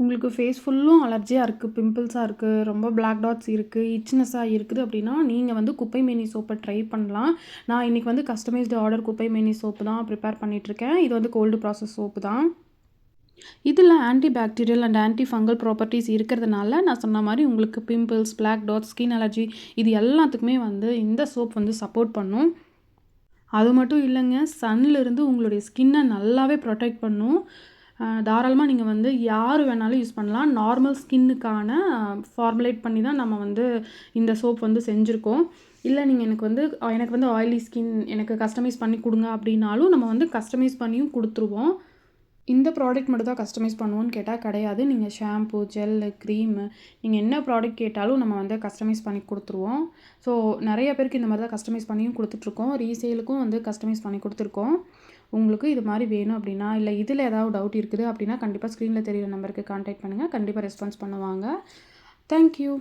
உங்களுக்கு ஃபேஸ் ஃபுல்லும் அலர்ஜியாக இருக்குது பிம்பிள்ஸாக இருக்குது ரொம்ப பிளாக் டாட்ஸ் இருக்குது இச்னஸாக இருக்குது அப்படின்னா நீங்கள் வந்து குப்பை மேனி சோப்பை ட்ரை பண்ணலாம். நான் இன்றைக்கி வந்து கஸ்டமைஸ்டு ஆர்டர் குப்பை மேனி சோப்பு தான் ப்ரிப்பேர் பண்ணிகிட்ருக்கேன் இது வந்து கோல்டு ப்ராசஸ் சோப்பு தான். இதில் anti bacterial and anti fungal properties இருக்கிறதுனால நான் சொன்ன மாதிரி உங்களுக்கு pimples black dot skin allergy இது எல்லாத்துக்குமே வந்து இந்த சோப் வந்து சப்போர்ட் பண்ணும். அது மட்டும் இல்லைங்க சன்னிலிருந்து உங்களுடைய ஸ்கின்னை நல்லாவே ப்ரொடெக்ட் பண்ணும். தாராளமாக நீங்கள் வந்து யார் வேணாலும் யூஸ் பண்ணலாம். நார்மல் ஸ்கின்னுக்கான ஃபார்முலேட் பண்ணி தான் நம்ம வந்து இந்த சோப் வந்து செஞ்சுருக்கோம். இல்லை நீங்கள் எனக்கு வந்து எனக்கு வந்து ஆயிலி ஸ்கின் எனக்கு கஸ்டமைஸ் பண்ணி கொடுங்க அப்படின்னாலும் நம்ம வந்து கஸ்டமைஸ் பண்ணியும் கொடுத்துருவோம். இந்த ப்ராடக்ட் மட்டும் தான் கஸ்டமைஸ் பண்ணுவோன்னு கேட்டால் கிடையாது. நீங்கள் ஷாம்பு ஜெல்லு க்ரீமு நீங்கள் என்ன ப்ராடக்ட் கேட்டாலும் நம்ம வந்து கஸ்டமைஸ் பண்ணி கொடுத்துருவோம். ஸோ நிறைய பேருக்கு இந்த மாதிரி தான் கஸ்டமைஸ் பண்ணியும் கொடுத்துட்ருக்கோம். ரீசேலுக்கும் வந்து கஸ்டமைஸ் பண்ணி கொடுத்துருக்கோம். உங்களுக்கு இது மாதிரி வேணும் அப்படின்னா இல்லை இதில் ஏதாவது டவுட் இருக்குது அப்படின்னா கண்டிப்பாக ஸ்க்ரீனில் தெரியிற நம்பருக்கு கான்டாக்ட் பண்ணுங்கள் கண்டிப்பாக ரெஸ்பான்ஸ் பண்ணுவாங்க. தேங்க்யூ